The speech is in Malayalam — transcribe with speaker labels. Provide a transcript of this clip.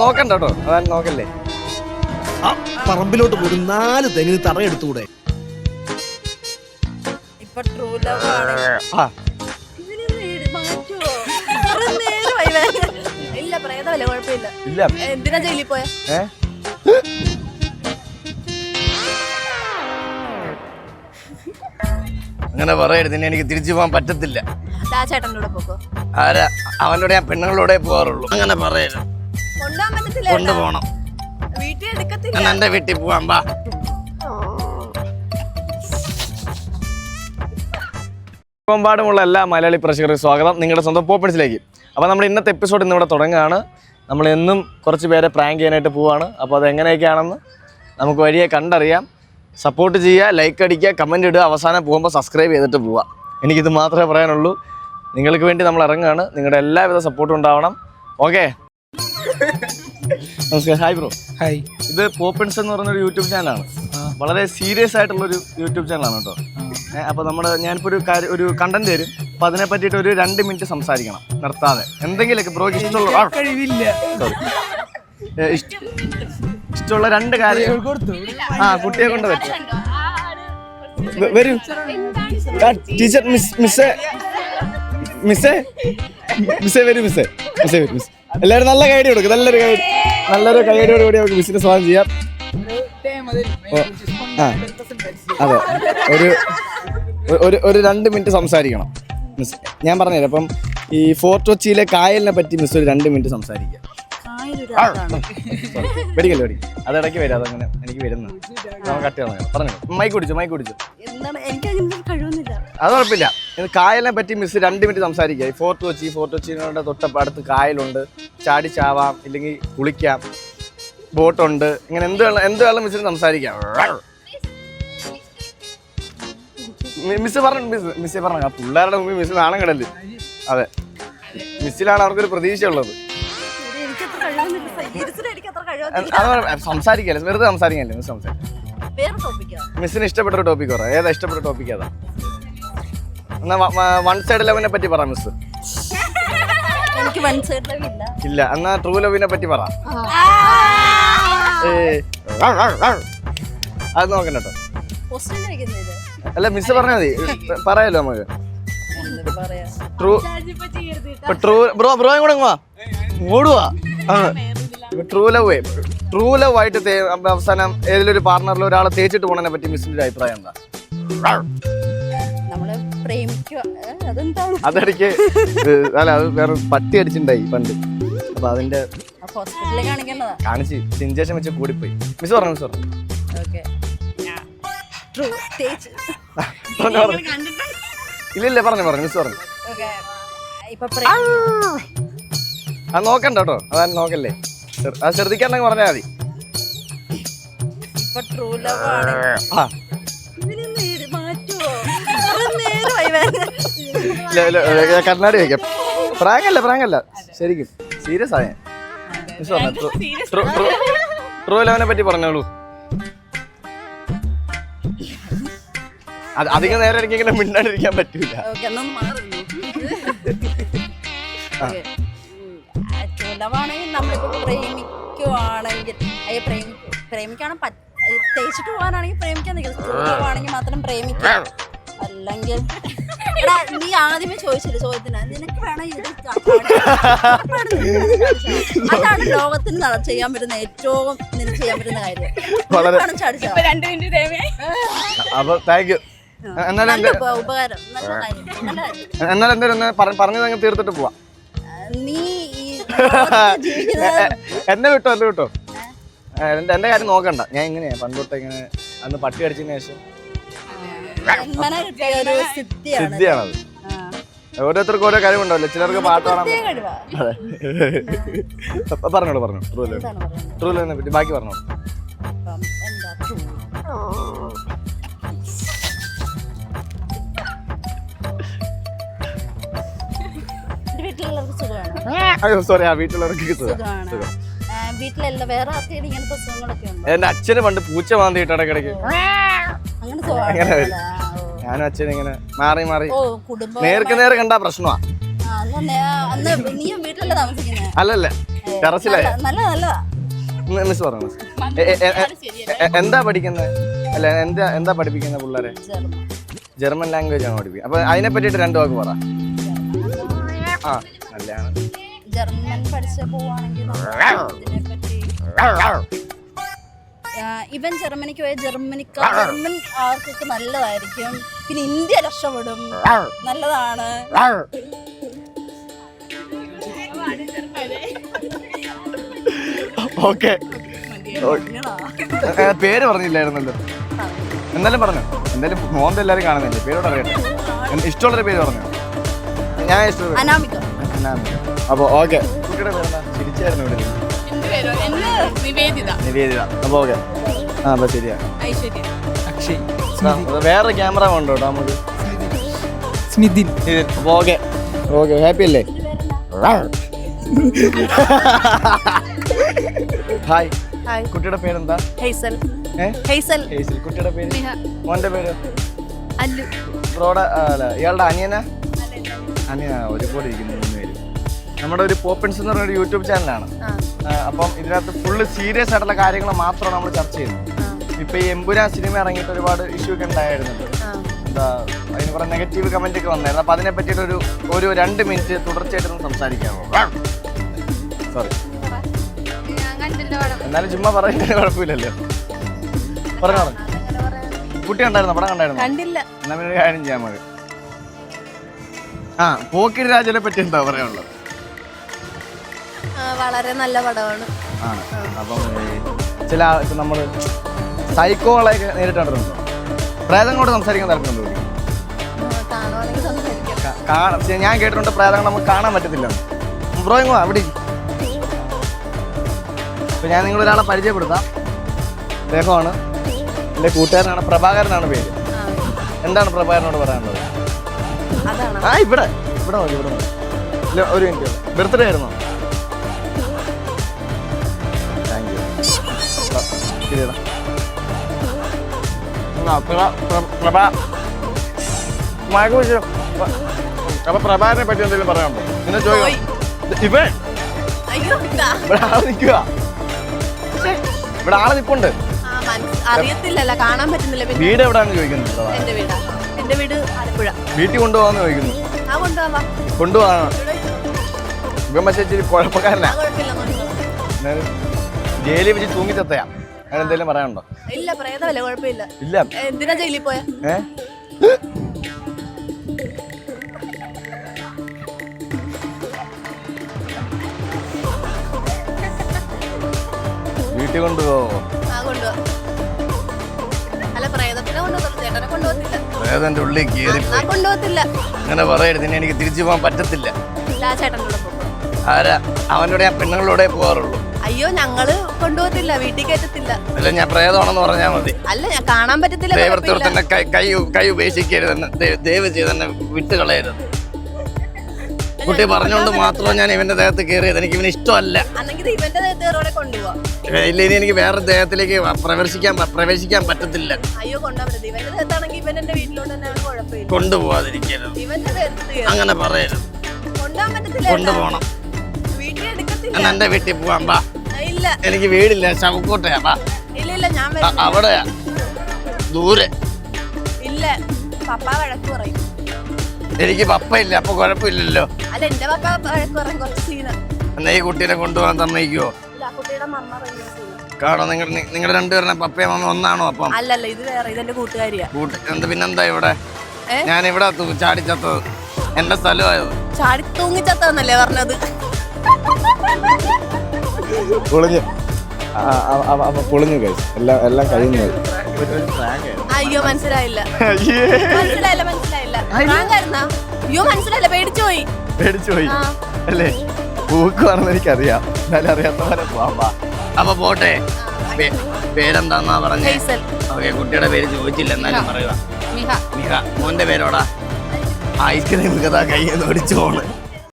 Speaker 1: നോക്കണ്ട കേട്ടോ നോക്കല്ലേ.
Speaker 2: ആ പറമ്പിലോട്ട് പോയി നാല് തെങ്ങിന് തറയെടുത്തൂടെ
Speaker 3: ഇപ്പൊ ട്രൂ ലവ് ആണ്.
Speaker 1: ആ.
Speaker 3: മാറ്റുവോ? നേരമായി വരാൻ. ഇല്ല പ്രേതമല്ല കുഴപ്പമില്ല.
Speaker 1: ഇല്ല.
Speaker 3: എന്തിനാ ജയിലിൽ പോയ?
Speaker 1: ഏ? അങ്ങനെ പറയരുത്. ഇനി എനിക്ക് തിരിച്ചു പോകാൻ പറ്റത്തില്ല.
Speaker 3: ആ ചേട്ടന്റെ കൂടെ പോക്കോ.
Speaker 1: അവനോട് ഞാൻ പെണ്ണുങ്ങളോടെ പോകാറുള്ളൂ. അങ്ങനെ പറയരുത്.
Speaker 3: കൊണ്ടുപോകാൻ പറ്റത്തില്ല ചേട്ടാ.
Speaker 1: കൊണ്ടുപോകണം.
Speaker 3: വീട്ടിൽ എടുക്കത്തില്ല.
Speaker 1: ഞാൻ എന്റെ വീട്ടിൽ പോവാൻ പാ ലോകമെമ്പാടുമുള്ള എല്ലാ മലയാളി പ്രേക്ഷകർക്കും സ്വാഗതം. നിങ്ങളുടെ സ്വന്തം പോപ്പൻസിലേക്ക് അപ്പോൾ നമ്മുടെ ഇന്നത്തെ എപ്പിസോഡ് ഇന്നിവിടെ തുടങ്ങുകയാണ്. നമ്മൾ എന്നും കുറച്ച് പേരെ പ്രാങ്ക് ചെയ്യാനായിട്ട് പോവാണ്. അപ്പോൾ അത് എങ്ങനെയൊക്കെയാണെന്ന് നമുക്ക് വഴിയെ കണ്ടറിയാം. സപ്പോർട്ട് ചെയ്യുക ലൈക്ക് അടിക്കുക കമന്റ് ഇടുക. അവസാനം പോകുമ്പോൾ സബ്സ്ക്രൈബ് ചെയ്തിട്ട് പോവുക. എനിക്കിത് മാത്രമേ പറയാനുള്ളൂ. നിങ്ങൾക്ക് വേണ്ടി നമ്മൾ ഇറങ്ങുകയാണ് നിങ്ങളുടെ എല്ലാവിധ സപ്പോർട്ടും ഉണ്ടാവണം ഓക്കെ നമസ്കാരം ഹായ് ബ്രോ
Speaker 4: ഹായ്
Speaker 1: ഇത് പോപ്പിൻസ് എന്ന് പറയുന്ന ഒരു യൂട്യൂബ് ചാനലാണ് വളരെ സീരിയസ് ആയിട്ടുള്ളൊരു യൂട്യൂബ് ചാനലാണ് കേട്ടോ അപ്പോൾ അപ്പൊ നമ്മുടെ ഞാനിപ്പോ ഒരു കാര്യം ഒരു കണ്ടന്റ് തരും അപ്പൊ അതിനെ പറ്റിയിട്ട് ഒരു രണ്ട് മിനിറ്റ് സംസാരിക്കണം നിർത്താതെ എന്തെങ്കിലുമൊക്കെ ബ്രോ ഇഷ്ടമുള്ള
Speaker 4: കഴിവില്ല.
Speaker 1: ഇഷ്ടമുള്ള രണ്ട് കാര്യം ആ കുട്ടിയെ കൊണ്ട് പറ്റും വരൂ ടീച്ചർ മിസ് മിസ്സേ മിസ്സേ? മിസ്സേ വരും മിസ്സേ. മിസ്സേ വരും മിസ് എല്ലാവരും നല്ല കൈഡി കൊടുക്കും നല്ലൊരു ഗൈഡ് നല്ലൊരു ഗൈഡോട് കൂടി നമുക്ക് മിസ്സിനെ സ്വാഗതം ചെയ്യാം. ആ. അതെ. ഒരു ഒരു ഒരു രണ്ട് മിനിറ്റ് സംസാരിക്കണം മിസ്. ഞാൻ പറഞ്ഞുതരാം. അപ്പം ഈ ഫോർട്ട് കൊച്ചിയിലെ കായലിനെ പറ്റി മിസ് ഒരു രണ്ട് മിനിറ്റ് സംസാരിക്കുക വെടിക്കല്ലേ വെടി അത് ഇടയ്ക്ക് വരാം അതങ്ങനെ എനിക്ക് വരുന്നു കട്ട് പറഞ്ഞു. മൈക്ക് കുടിച്ചു മൈക്ക് കുടിച്ചു അത് കുഴപ്പമില്ല കായലിനെ പറ്റി മിസ് രണ്ട് മിനിറ്റ് സംസാരിക്കുക ഈ ഫോർട്ട് കൊച്ചി ഫോർട്ട് കൊച്ചിയുടെ തൊട്ടപ്പ അടുത്ത് കായലുണ്ട്. ചാടി ചാവാം ഇല്ലെങ്കിൽ കുളിക്കാം. ബോട്ടുണ്ട് ഇങ്ങനെ എന്ത് വേണം എന്ത് വേണം മിസ്സിന് സംസാരിക്കാം. മിസ് പറഞ്ഞു മിസ് മിസ് പറഞ്ഞു. ആ പിള്ളേരുടെ മുമ്പിൽ മിസ് നാണം കിടൽ അതെ. മിസ്സിലാണ് അവർക്കൊരു പ്രതീക്ഷ ഉള്ളത് അത്. സംസാരിക്കല്ലേ? വെറുതെ സംസാരിക്കല്ലേ? മിസ് സംസാരിക്കാം. മിസ്സിന് ഇഷ്ടപ്പെട്ട ടോപ്പിക് പറ. ഏതാ ഇഷ്ടപ്പെട്ട ടോപ്പിക് ഏതാ? എന്നാ വൺ സൈഡ് ലവിനെ പറ്റി പറ മിസ്
Speaker 3: എനിക്ക് വൺ സൈഡ് ലവ് ഇല്ല.
Speaker 1: ഇല്ല എന്നാ ട്രൂ ലവിനെ പറ്റി പറ. അത് നോക്കണ്ട കേട്ടോ അല്ല മിസ് പറഞ്ഞാൽ മതി. പറയാലോ നമുക്ക്. ട്രൂ ട്രൂ ബ്രോ ബ്രോയും കൂടെ ഓടുവാ ട്രൂ ലവ് ട്രൂ ലവ് ആയിട്ട് അവസാനം ഏതിലൊരു പാർട്ണറിൽ ഒരാളെ തേച്ചിട്ട് പോണതിനെ പറ്റി മിസ്സിന്റെ ഒരു അഭിപ്രായം എന്താ?
Speaker 3: പ്രേമിക്കുക. അതെന്താണ്?
Speaker 1: അല്ല അത് വേറെ പട്ടി അടിച്ചിട്ടുണ്ടായി പണ്ട്. അപ്പൊ അതിന്റെ
Speaker 3: ഹോസ്പിറ്റലിൽ കാണിക്കേണ്ടതാ?
Speaker 1: കാണിച്ച് വെച്ച് കൂടിപ്പോയി. മിസ് പറഞ്ഞു മിസ് പറഞ്ഞു?
Speaker 3: ഓക്കെ.
Speaker 1: പറഞ്ഞു പറഞ്ഞു. ഇല്ല ഇല്ല പറഞ്ഞു പറഞ്ഞു മിസ് പറഞ്ഞു.
Speaker 3: ഓക്കെ. ഇപ്പൊ പ്രേ-
Speaker 1: അത് നോക്കണ്ട കേട്ടോ. അതാ നോക്കല്ലേ. അത് ശ്രദ്ധിക്കാണ്ടെങ്കിൽ പറഞ്ഞാൽ മതി.
Speaker 3: ഇപ്പൊ ട്രൂ ലവ് ആണ്.
Speaker 1: കണ്ണാടി വയ്ക്കാം പ്രാങ്കല്ല പ്രാങ്കല്ല. ശരിക്കും. സീരിയസ് ആയ. ട്രൂ ലെവനെ പറ്റി പറഞ്ഞോളൂ. അധികം നേരം എനിക്ക് ഇങ്ങനെ മിണ്ടാണ്ടിരിക്കാൻ പറ്റൂല.
Speaker 3: ആണെങ്കിൽ നമ്മളിപ്പോ പ്രേമിക്കുവാണെങ്കിൽ പ്രേമിക്കാണ് തേച്ചിട്ട് പോകാനാണെങ്കിൽ പ്രേമിക്കാൻ നിൽക്കുന്നത് മാത്രം പ്രേമിക്കാം. അല്ലെങ്കിൽ എടാ നീ ആദ്യമേ ചോദിച്ചില്ല ചോദ്യത്തിന്? നിനക്ക് വേണം ഇത്. അതാണ് ലോകത്തിന് നട- ചെയ്യാൻ പറ്റുന്ന ഏറ്റവും നിനക്ക് ചെയ്യാൻ പറ്റുന്ന കാര്യം.
Speaker 1: അപ്പൊ താങ്ക് യു എന്നാൽ എന്തായാലും പറഞ്ഞത് അങ്ങ് തീർത്തിട്ട് പോവാം.
Speaker 3: നീ
Speaker 1: എന്നെ വിട്ടോ എന്നെ വിട്ടോ? എന്റെ എന്റെ കാര്യം നോക്കണ്ട. ഞാൻ ഇങ്ങനെയാ പണ്ട് തൊട്ട് ഇങ്ങനെ അന്ന് പട്ടി അടിച്ചതിന് ശേഷം
Speaker 3: ജന്മന കിട്ടിയ ഒരു സിദ്ധിയാണ്.
Speaker 1: സിദ്ധിയാണത്. ഓരോരുത്തർക്കും ഓരോ കഴിവുണ്ടാവില്ല ചിലർക്ക്
Speaker 3: പാട്ടാണ്
Speaker 1: അതെ. പറഞ്ഞോളൂ പറഞ്ഞു ട്രൂ ലെവൻ
Speaker 3: എന്താണ് പറയുന്നത്?
Speaker 1: ട്രൂ ലെവനെ പറ്റി. ബാക്കി പറഞ്ഞോളൂ. അയ്യോ സോറി ആ വീട്ടിലുള്ളവർക്ക് സുഖം.
Speaker 3: സുഖമാണ്? വീട്ടിലെല്ലാം വേറെ ആർക്കെങ്കിലും ഇങ്ങനത്തെ പ്രശ്നങ്ങളൊക്കെ ഉണ്ട്?
Speaker 1: എന്റെ അച്ഛന് പണ്ട് പൂച്ച വാന്തിട്ടാണ് ഇടയ്ക്കിടയ്ക്ക്.
Speaker 3: അങ്ങനെ
Speaker 1: വരും. ഞാനും അച്ഛനും ഇങ്ങനെ മാറി മാറി. നേർക്ക് നേരെ കണ്ടാ പ്രശ്നമാ. അല്ലല്ല ടെറസിലായ മിസ് പറഞ്ഞു എന്താ പഠിക്കുന്നത് അല്ല എന്താ എന്താ പഠിപ്പിക്കുന്നത് പിള്ളേരെ?
Speaker 5: ജർമ്മൻ.
Speaker 1: ലാംഗ്വേജ് ആണ് പഠിപ്പിക്കുക അപ്പൊ അതിനെ പറ്റിയിട്ട് രണ്ടു വാക്ക് പറ. ആ നല്ലതാണ്
Speaker 5: ജർമ്മൻ പഠിച്ച പോവാണെങ്കിൽ ഇവൻ ജർമ്മനിക്ക് പോയ ജർമ്മനിക്ക് ജർമ്മൻ ആർക്കൊക്കെ നല്ലതായിരിക്കും. പിന്നെ ഇന്ത്യ രക്ഷപ്പെടും. നല്ലതാണ്.
Speaker 1: ഓക്കെ. പേര് പറഞ്ഞില്ലായിരുന്നല്ലോ. എന്തായാലും പറഞ്ഞു. എന്തായാലും മോന്ത എല്ലാവരും കാണുന്നില്ല? പേരോട് അറിയട്ടെ. ഇഷ്ടമുള്ളൊരു പേര് പറഞ്ഞു. ഞാൻ ഇഷ്ടം
Speaker 5: അനാമിക.
Speaker 1: അപ്പോൾ ഓക്കെ. കുട്ടിയുടെ പേരെന്താ? ചിരിച്ചായിരുന്നു ഇവിടെ.
Speaker 4: നിവേദിത.
Speaker 1: നിവേദിത. അപ്പോൾ ഓക്കെ. ആ അപ്പോൾ ശരിയാ.
Speaker 4: ഐശ്വര്യ.
Speaker 2: അക്ഷയ്
Speaker 1: വേറെ ക്യാമറ കൊണ്ടോ കേട്ടോ നമുക്ക്
Speaker 2: സ്മിതിൻ
Speaker 1: അപ്പോൾ ഓക്കെ. ഓക്കെ ഹാപ്പി അല്ലേ? ഹായ്.
Speaker 5: ഹായ്.
Speaker 1: കുട്ടിയുടെ പേരെന്താ?
Speaker 5: Hazel
Speaker 1: Hazel.
Speaker 5: Hazel
Speaker 1: Hazel. കുട്ടിയുടെ പേര്? മോന്റെ പേര്?
Speaker 5: അല്ലു.
Speaker 1: ബ്രോടെ അല്ല ഇയാളുടെ അനിയനാ? അനിയ ഒരുപോലെ ഇരിക്കുന്നു മൂന്ന് പേര്. നമ്മുടെ ഒരു പോപ്പിൻസ് എന്ന് പറഞ്ഞ ഒരു യൂട്യൂബ് ചാനലാണ്. ആ, അപ്പം ഇതിനകത്ത് ഫുള്ള് സീരിയസ് ആയിട്ടുള്ള കാര്യങ്ങൾ മാത്രമാണ് നമ്മൾ ചർച്ച ചെയ്യുന്നത് ഇപ്പൊ ഈ എമ്പുരാൻ സിനിമ ഇറങ്ങിയിട്ട് ഒരുപാട് ഇഷ്യൂ ഒക്കെ ഉണ്ടായിരുന്നുണ്ട് എന്താ അതിന് കുറെ നെഗറ്റീവ് കമന്റ് ഒക്കെ വന്നായിരുന്നു. അപ്പൊ അതിനെ പറ്റിയിട്ട് ഒരു ഒരു രണ്ട് മിനിറ്റ് തുടർച്ചയായിട്ടൊന്ന് സംസാരിക്കാമോ? സോറി എന്നാലും ചുമ്മാ പറയുന്നതിന് കുഴപ്പമില്ലല്ലോ. പറഞ്ഞു പറഞ്ഞു കുട്ടി കണ്ടായിരുന്നു? പടം കണ്ടായിരുന്നു?
Speaker 5: കണ്ടില്ല.
Speaker 1: എന്നാ പിന്നെ ഒരു കാര്യം ചെയ്യാൻ മതി. ആ പോക്കിരി രാജനെ പറ്റി എന്താ പറയാനുള്ളത്?
Speaker 5: വളരെ നല്ല പടമാണ്.
Speaker 1: ആണ്. അപ്പം ചില നമ്മൾ സൈക്കോളൊക്കെ നേരിട്ടുണ്ടോ പ്രേതങ്ങളോട് സംസാരിക്കാൻ താല്പര്യം
Speaker 5: കാണുവാണെങ്കിൽ സംസാരിക്കാം.
Speaker 1: ക- കാണാം. പക്ഷേ ഞാൻ കേട്ടിട്ടുണ്ട് പ്രേതങ്ങൾ നമുക്ക് കാണാൻ പറ്റത്തില്ല. ബ്രോയിങ്ങോ അവിടെ ഇപ്പൊ ഞാൻ നിങ്ങളൊരാളെ പരിചയപ്പെടുത്താം. അദ്ദേഹമാണ്. എന്റെ കൂട്ടുകാരനാണ് പ്രഭാകരനാണ് പേര്. എന്താണ് പ്രഭാകരനോട് പറയാനുള്ളത്? ആ ഇവിടെ. ഇവിടെ മതി ഇവിടെ മതി. ഒരു മിനിറ്റ്. ബർത്ത്ഡേ ആയിരുന്നോ. ശരിയടാ. പ്രഭ- വിളിച്ചോ പ്ര- അപ്പൊ പ്രഭാകരനെ പറ്റി എന്തെങ്കിലും പറയാനുണ്ടോ പിന്നെ ചോദിക്കാം. ഇവൻ. ഇവിടെ ആൾ നിൽക്കുക. ഇവിടെ ആൾ നിപ്പുണ്ട്
Speaker 5: ആ, മനസ്സ് അറിയത്തില്ലല്ലോ കാണാൻ പറ്റുന്നില്ല പിന്നെ.
Speaker 1: വീട് എവിടെയാണെന്ന് ചോദിക്കുന്നു പ്രഭാകരൻ.
Speaker 5: എന്റെ വീടാ. എന്റെ വീട് ആലപ്പുഴ.
Speaker 1: വീട്ടിൽ കൊണ്ടുപോകാന്ന് ചോദിക്കുന്നു.
Speaker 5: ആ കൊണ്ടുപോവാ
Speaker 1: കൊണ്ടുപോകാനോ ഇവൻ പക്ഷേ ഇച്ചിരി കുഴപ്പക്കാരനാ.
Speaker 5: ആ കുഴപ്പമില്ല നോക്കിക്കോളാം.
Speaker 1: എന്നാലും ജയിലിൽ വെച്ച് തൂങ്ങി ചത്തയാ അങ്ങനെ എന്തെങ്കിലും പറയാനുണ്ടോ?
Speaker 5: ഇല്ല പ്രേതമല്ല കുഴപ്പമില്ല.
Speaker 1: ഇല്ല.
Speaker 5: എന്തിനാ ജയിലിൽ പോയ?
Speaker 1: ഏ? വീട്ടിൽ കൊണ്ടുപോവോ?
Speaker 5: ആ കൊണ്ടുപോവാ. അല്ല പ്രേതത്തിനെ കൊണ്ടുപോകത്തില്ല ചേട്ടനെ കൊണ്ടുപോകത്തില്ല.
Speaker 1: ഉള്ളിൽ കയറി
Speaker 5: ആ കൊണ്ടുപോകത്തില്ല.
Speaker 1: അങ്ങനെ പറയരുത് ഇനി എനിക്ക് തിരിച്ചു പോകാൻ പറ്റത്തില്ല.
Speaker 5: ഇല്ല ആ ചേട്ടന്റെ കൂടെ പോകും.
Speaker 1: ആരാ? അവനോട് ഞാൻ പെണ്ണുങ്ങളോടെ പോകാറുള്ളൂ.
Speaker 5: അയ്യോ ഞങ്ങൾ കൊണ്ടുപോകത്തില്ല വീട്ടിൽ കയറ്റത്തില്ല.
Speaker 1: അല്ല ഞാൻ പ്രേതമാണെന്ന് പറഞ്ഞാൽ മതി.
Speaker 5: അല്ല ഞാൻ കാണാൻ പറ്റത്തില്ല
Speaker 1: ദൈവത്തോട് തന്നെ കൈ കൈ കൈ ഉപേക്ഷിക്കരുതെന്ന് ദൈ- ദയവ് ചെയ്ത് തന്നെ വിട്ട് കളയരുത്. കുട്ടി പറഞ്ഞുകൊണ്ട് മാത്രം ഞാൻ ഇവന്റെ ദേഹത്ത് കയറിയത് എനിക്ക് ഇവന് ഇഷ്ടമല്ല.
Speaker 5: അന്നെങ്കിൽ ഇവന്റെ കൊണ്ടുപോവാ.
Speaker 1: ഇല്ല ഇനി എനിക്ക് വേറെ ദേഹത്തിലേക്ക് പ്രവേശിക്കാൻ പ്രവേശിക്കാൻ പറ്റത്തില്ല.
Speaker 5: അയ്യോ കൊണ്ടുപോകാൻ ഇവന്റെ ഇവൻ എന്റെ വീട്ടിലോട്ട് തന്നെ കുഴപ്പമില്ല.
Speaker 1: കൊണ്ടുപോകാതിരിക്കരുത്
Speaker 5: ഇവന്റെ
Speaker 1: അങ്ങനെ പറയരുത്.
Speaker 5: കൊണ്ടുപോകാൻ പറ്റത്തില്ല
Speaker 1: കൊണ്ടുപോകണം.
Speaker 5: വീട്ടിൽ എടുക്കത്തില്ല.
Speaker 1: എന്റെ വീട്ടിൽ പോവാൻ പാ
Speaker 5: ഇല്ല.
Speaker 1: എനിക്ക് വീടില്ല ശവക്കോട്ടയാ
Speaker 5: ഇല്ല ഇല്ല ഞാൻ
Speaker 1: അ- അവിടെയാ. ദൂരെ.
Speaker 5: ഇല്ല പപ്പ വഴക്ക് പറയും.
Speaker 1: എനിക്ക് പപ്പ ഇല്ല അപ്പൊ കുഴപ്പമില്ലല്ലോ.
Speaker 5: അല്ല എന്റെ പപ്പ വഴക്ക് പറയും കുറച്ച് സീന
Speaker 1: എന്നാ ഈ കുട്ടീനെ കൊണ്ടുപോകാൻ തന്നേക്കോ
Speaker 5: ഇല്ല ആ കുട്ടിയുടെ മമ്മ ഭയങ്കര സീന
Speaker 1: കാണോ നിങ്ങൾ നിങ്ങളുടെ രണ്ടുപേരുടെ പപ്പയും അമ്മ ഒന്നാണോ അപ്പം?
Speaker 5: അല്ലല്ല ഇത് വേറെ ഇതെന്റെ കൂട്ടുകാരിയാ.
Speaker 1: കൂട്ട് എന്താ പിന്നെന്താ ഇവിടെ?
Speaker 5: ഏ?
Speaker 1: ഞാൻ ഇവിടെ തു- ചാടിച്ചത്തത്. എന്റെ സ്ഥലമായത്.
Speaker 5: ചാടി തൂങ്ങിച്ചത്തന്നല്ലേ പറഞ്ഞത്?
Speaker 1: പൊളിഞ്ഞു. പൊളിഞ്ഞു കഴിച്ചു എല്ലാം എല്ലാം കഴിഞ്ഞു
Speaker 5: അയ്യോ മനസ്സിലായില്ല. മനസ്സിലായില്ല മനസ്സിലായില്ല. അയ്യോ മനസ്സിലായില്ല. പേടിച്ചു പോയി.
Speaker 1: പേടിച്ചു പോയി.
Speaker 5: ആ.
Speaker 1: അല്ലേ? പൂക്കുവാണെന്ന് എനിക്കറിയാം. എന്നാലും അറിയാത്ത പോലെ പോവാം. അപ്പൊ പോട്ടെ. പേരെന്താന്നാ പറഞ്ഞേ? ഓക്കെ കുട്ടിയുടെ പേര് ചോദിച്ചില്ല എന്നാലും പറയുക
Speaker 4: മിഹ.
Speaker 1: മിഹ മോന്റെ പേരോടാ? ഐസ്ക്രീം കഥ കയ്യിൽ നിന്ന് ഓടിച്ചു പോണ്.